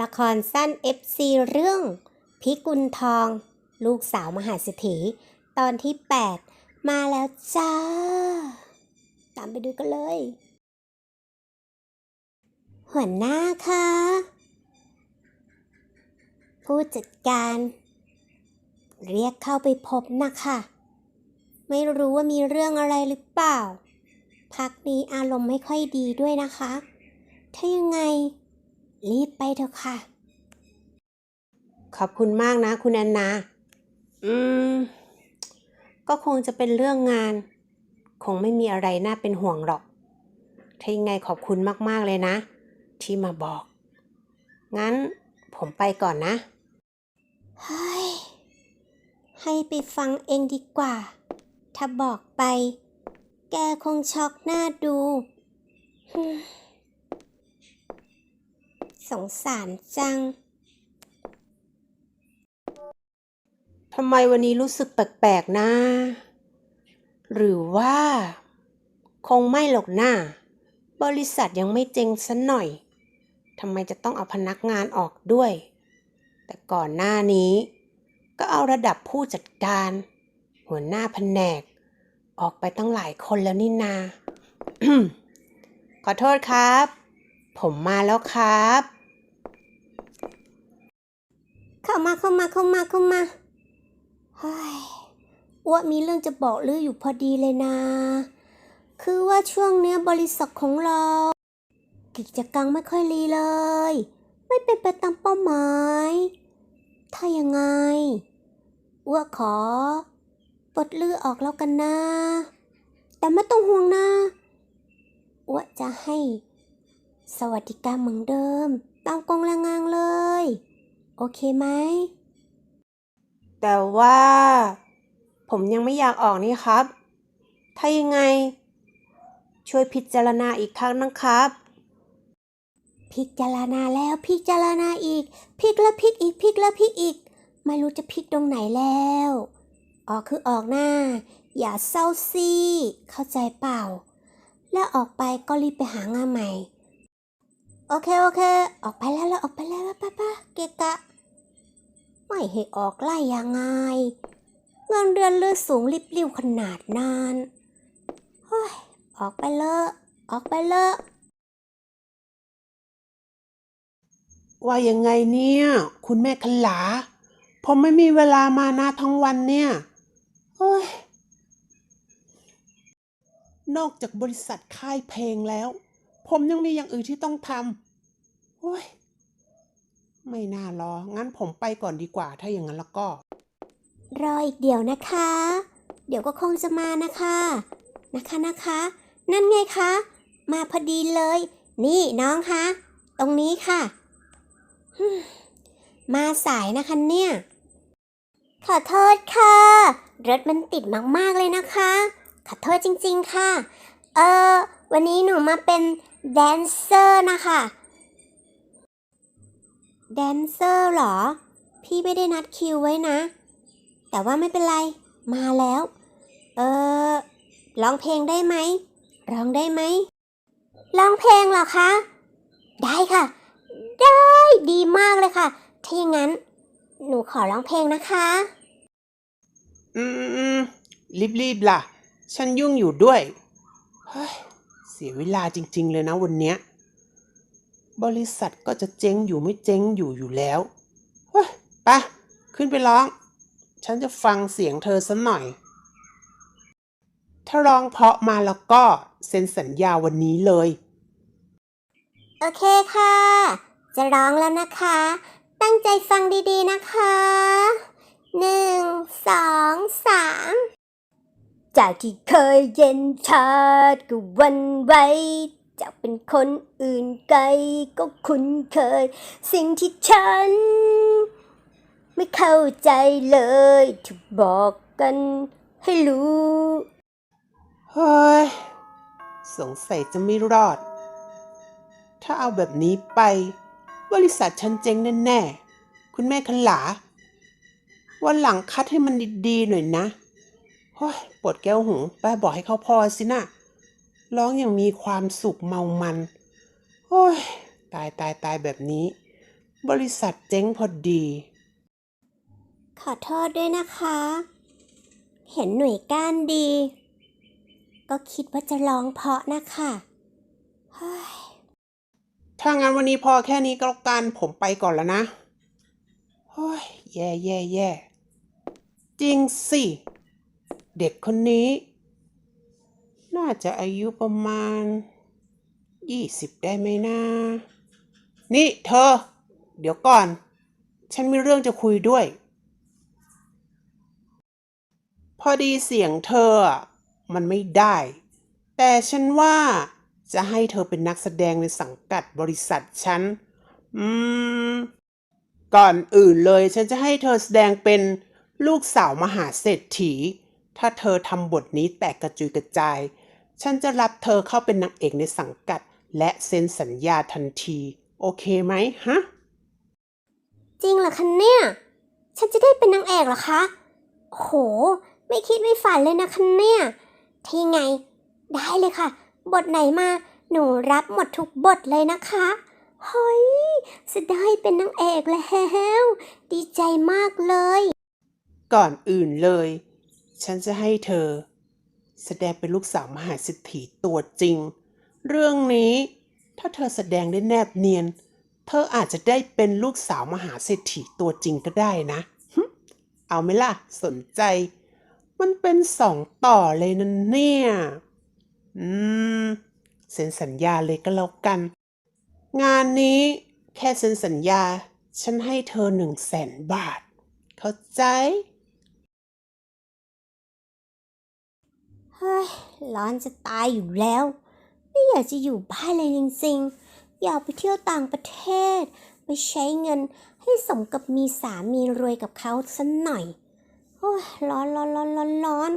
ละครสั้น FC เรื่อง พิกุลทอง ลูกสาวมหาเศรษฐีตอนที่ 8 มาแล้วจ้า ตามไปดูกันเลย หัวหน้าคะผู้จัดการ เรียกเข้าไปพบนะคะ ไม่รู้ว่ามีเรื่องอะไรหรือเปล่า พักนี้อารมณ์ไม่ค่อยดีด้วยนะคะ ถ้ายังไง รีบไปเถอะค่ะ ขอบคุณมากนะ คุณแอนนา อืม ก็คงจะเป็นเรื่องงาน คงไม่มีอะไรน่าเป็นห่วงหรอก ถ้ายังไงขอบคุณมากๆเลยนะ ที่มาบอก งั้นผมไปก่อนนะเฮ้ยให้ไปฟังเองดีกว่า ถ้าบอกไป แกคงช็อกหน้าดู สงสารจัง ทำไมวันนี้รู้สึกแปลกๆนะ หรือว่า คงไม่หรอกนะบริษัทยังไม่เจงสันหน่อย ทำไมจะต้องเอาพนักงานออกด้วย แต่ก่อนหน้านี้ ก็เอาระดับผู้จัดการ หัวหน้าแผนก ออกไปตั้งหลายคนแล้วนี่นา ขอโทษครับ ผมมาแล้วครับ เข้ามาเข้ามาเข้ามาเข้ามาเฮ้ยอ้วมีเรื่องจะบอกลืออยู่พอดีเลยนะ คือว่าช่วงเนี้ยบริษัทของเรา กิจการไม่ค่อยรีเลย ไม่เป็นไปตามเป้าหมาย ถ้ายังไงอ้วขอปลดลือออกแล้วกันนะ แต่ไม่ต้องห่วงนะอ้วจะให้ สวัสดิการเหมือนเดิม ตามกองแรงงานเลย โอเคไหม แต่ว่า ผมยังไม่อยากออกนี่ครับ ถ้ายังไง ช่วยพิจารณาอีกครั้งนะครับ พิจารณาแล้วพิจารณาอีกพลิกแล้วพลิกอีกพลิกแล้วพลิกอีก ไม่รู้จะพลิกตรงไหนแล้ว ออกคือออกหน้า อย่าเศร้าซีเข้าใจเปล่า แล้วออกไปก็รีบไปหางานใหม่ โอเคโอเค ออกไปแล้วแล้วออกไปแล้วป้าป้าเกะกะ ไม่ให้ออกไล่ยังไงเงินเดือนเลือดสูงริบริ้วขนาดนั้นเฮ้ยออกไปเลอะออกไปเลอะว่ายังไงเนี่ย คุณแม่ขลา ผมไม่มีเวลามานะทั้งวันเนี่ยเฮ้ยนอกจากบริษัทค่ายเพลงแล้ว ผมยังมีอย่างอื่นที่ต้องทำเฮ้ย ไม่น่ารอ งั้นผมไปก่อนดีกว่า ถ้าอย่างนั้นแล้วก็ รออีกเดี๋ยวนะคะ เดี๋ยวก็คงจะมานะคะ นะคะนะคะ นั่นไงคะ มาพอดีเลย นี่น้องคะ ตรงนี้ค่ะฮึ่มมาสายนะคะเนี่ย ขอโทษค่ะ รถมันติดมากๆเลยนะคะ ขอโทษจริง ๆ ค่ะ เออ วันนี้หนูมาเป็นแดนเซอร์นะคะ แดนเซอร์เหรอ พี่ไม่ได้นัดคิวไว้นะ แต่ว่าไม่เป็นไร มาแล้ว เออร้องเพลงได้ไหม ร้องได้ไหม ร้องเพลงเหรอคะ ได้ค่ะ ได้ดีมากเลยค่ะ ถ้าอย่างนั้น หนูขอร้องเพลงนะคะ อืมรีบรีบๆล่ะ ฉันยุ่งอยู่ด้วย เฮ้ย เสียเวลาจริง ๆ เลยนะวันเนี้ย บริษัทก็จะเจ๊งอยู่ไม่เจ๊งอยู่อยู่แล้วเฮ้ยไปะขึ้นไปร้อง ฉันจะฟังเสียงเธอสักหน่อย ถ้าร้องเพราะมาแล้วก็เซ็นสัญญาวันนี้เลย โอเคค่ะ จะร้องแล้วนะคะ ตั้งใจฟังดีๆนะคะหนึ่งสองสาม จากที่เคยเย็นชาดก็วันไหวจากเป็นคนอื่นไกลก็คุ้นเคย สิ่งที่ฉัน ไม่เข้าใจเลยที่บอกกันให้รู้ เฮ้ย สงสัยจะไม่รอด ถ้าเอาแบบนี้ไป บริษัทฉันเจ๊งแน่ๆ คุณแม่ขลา วันหลังคัดให้มันดีๆหน่อยนะ เฮ้ยปวดแก้วหูไปบอกให้เขาพอสินะร้องอย่างมีความสุขเมามัน โอ้ย ตายตายตายแบบนี้ บริษัทเจ๊งพอดี ขอโทษด้วยนะคะ เห็นหน่วยก้านดี ก็คิดว่าจะร้องเพราะนะคะเฮ้ยถ้างั้นวันนี้พอแค่นี้ก็แล้วกันผมไปก่อนแล้วนะโอ้ยแย่แย่แย่จริงสิ เด็กคนนี้ น่าจะอายุประมาณยี่สิบได้ไหมนะนี่เธอ เดี๋ยวก่อน ฉันมีเรื่องจะคุยด้วย พอดีเสียงเธอ มันไม่ได้ แต่ฉันว่าจะให้เธอเป็นนักแสดงในสังกัดบริษัทฉัน อืม ก่อนอื่นเลยฉันจะให้เธอแสดงเป็นลูกสาวมหาเศรษฐี ถ้าเธอทำบทนี้แตกกระจุยกระจาย ฉันจะรับเธอเข้าเป็นนางเอกในสังกัด และเซ็นสัญญาทันที โอเคไหมฮะ จริงเหรอคะเนี่ย ฉันจะได้เป็นนางเอกเหรอคะ โห ไม่คิดไม่ฝันเลยนะคะเนี่ย ที่ไง ได้เลยค่ะ บทไหนมาหนูรับหมดทุกบทเลยนะคะเฮ้ยจะได้เป็นนางเอกแล้ว ดีใจมากเลย ก่อนอื่นเลย ฉันจะให้เธอ แสดงเป็นลูกสาวมหาเศรษฐีตัวจริง เรื่องนี้ถ้าเธอแสดงได้แนบเนียน เธออาจจะได้เป็นลูกสาวมหาเศรษฐีตัวจริงก็ได้นะ เอาไหมล่ะ สนใจ มันเป็นสองต่อเลยนะเนี่ย อืม เซ็นสัญญาเลยก็แล้วกัน งานนี้แค่เซ็นสัญญา ฉันให้เธอหนึ่งแสนบาท เข้าใจ เฮ้ยร้อนจะตายอยู่แล้ว ไม่อยากจะอยู่บ้านเลยจริงๆ อยากไปเที่ยวต่างประเทศ ไปใช้เงินให้สมกับมีสามีรวยกับเขาสักหน่อยโอ้ยร้อนร้อนร้อนร้อนร้อน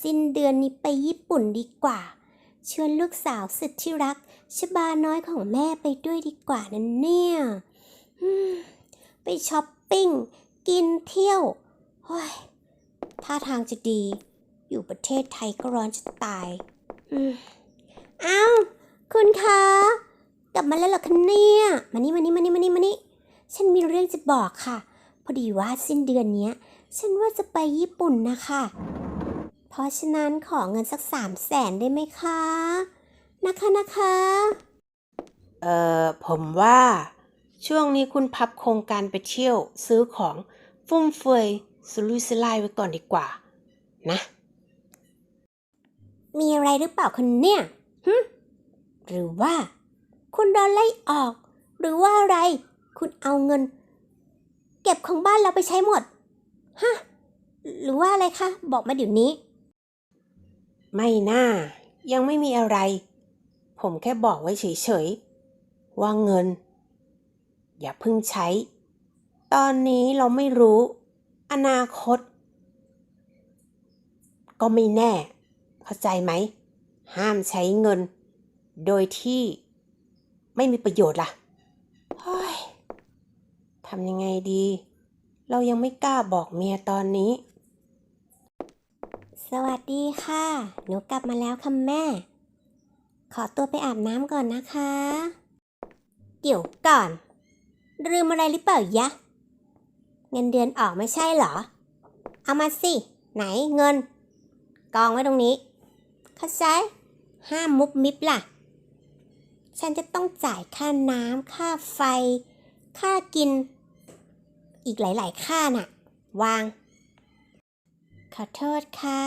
สิ้นเดือนนี้ไปญี่ปุ่นดีกว่า ชวนลูกสาวสุดที่รักชบาน้อยของแม่ไปด้วยดีกว่านั่นเนี่ยไปช้อปปิ้ง กินเที่ยวโอ้ยท่าทางจะดี อยู่ประเทศไทยก็ร้อนจะตาย อืมอ้าวคุณคะ กลับมาแล้วเหรอคะเนี่ย มานี่มานี่มานี่มานี่มานี่ ฉันมีเรื่องจะบอกค่ะ พอดีว่าสิ้นเดือนเนี้ย ฉันว่าจะไปญี่ปุ่นนะคะ เพราะฉะนั้นขอเงินสักสามแสนได้ไหมคะ นะคะนะคะ เอ่อ ผมว่า ช่วงนี้คุณพับโครงการไปเที่ยวซื้อของฟุ่มเฟือยสุรุ่ยสุร่ายไว้ก่อนดีกว่า นะ มีอะไรหรือเปล่าคนเนี่ยหึหรือว่า คุณโดนไล่ออก หรือว่าอะไร คุณเอาเงิน เก็บของบ้านเราไปใช้หมด ฮะ หรือว่าอะไรคะ บอกมาเดี๋ยวนี้ ไม่น่า ยังไม่มีอะไร ผมแค่บอกไว้เฉยๆ ว่าเงิน อย่าเพิ่งใช้ ตอนนี้เราไม่รู้ อนาคต ก็ไม่แน่ เข้าใจไหม ห้ามใช้เงิน โดยที่ไม่มีประโยชน์ล่ะเฮ้ยทำยังไงดี เรายังไม่กล้าบอกเมียตอนนี้ สวัสดีค่ะ หนูกลับมาแล้วค่ะแม่ ขอตัวไปอาบน้ำก่อนนะคะ เดี๋ยวก่อนลืมอะไรหรือเปล่ายะ เงินเดือนออกไม่ใช่เหรอ เอามาสิ ไหนเงิน กองไว้ตรงนี้ เข้าใจ ห้ามมุบมิบล่ะ ฉันจะต้องจ่ายค่าน้ำค่าไฟ ค่ากิน อีกหลาย ๆ ค่าน่ะ วาง ขอโทษค่ะ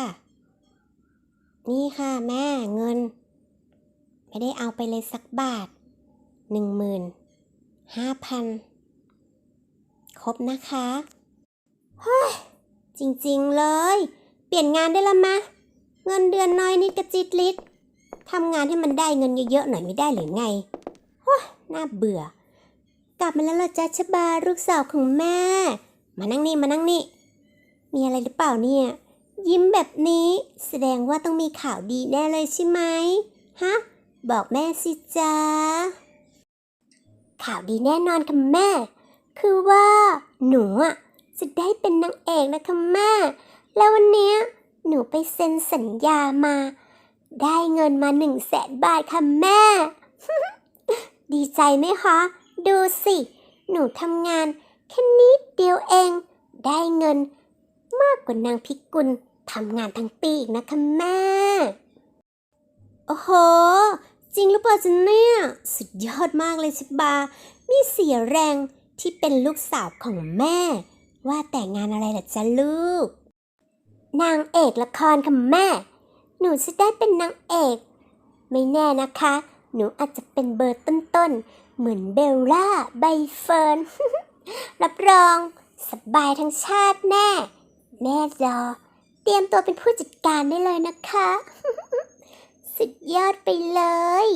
นี่ค่ะแม่เงิน ไม่ได้เอาไปเลยสักบาทหนึ่งหมื่นห้าพันครบนะคะ เฮ้ย จริง ๆ เลย เปลี่ยนงานได้และมะ เงินเดือนน้อยนิดกระจิตลิดทำงานให้มันได้เงินเยอะๆหน่อยไม่ได้หรือไงโอ้ยน่าเบื่อ กลับมาแล้วเหรอจ๊ะชบาลูกสาวของแม่ มานั่งนี่มานั่งนี่ มีอะไรหรือเปล่าเนี่ย ยิ้มแบบนี้แสดงว่าต้องมีข่าวดีแน่เลยใช่ไหมฮะ บอกแม่สิจ๊ะข่าวดีแน่นอนค่ะแม่ คือว่า หนูอะจะได้เป็นนางเอกนะคะแม่ แล้ววันเนี้ย หนูไปเซ็นสัญญามา ได้เงินมาหนึ่งแสนบาทค่ะแม่ ดีใจไหมคะ ดูสิ หนูทำงานแค่นิดเดียวเอง ได้เงิน มากกว่านางพิกุลทำงานทั้งปีอีกนะคะแม่ โอ้โห จริงหรือเปล่าจ๊ะเนี่ย สุดยอดมากเลยชิบา มีเสียแรงที่เป็นลูกสาวของแม่ ว่าแต่งานอะไรล่ะจ๊ะลูก นางเอกละครค่ะแม่ หนูจะได้เป็นนางเอก ไม่แน่นะคะ หนูอาจจะเป็นเบอร์ต้นๆ เหมือนเบลล่าใบเฟิร์น รับรอง สบายทั้งชาติแน่แม่รอ เตรียมตัวเป็นผู้จัดการได้เลยนะคะ สุดยอดไปเลย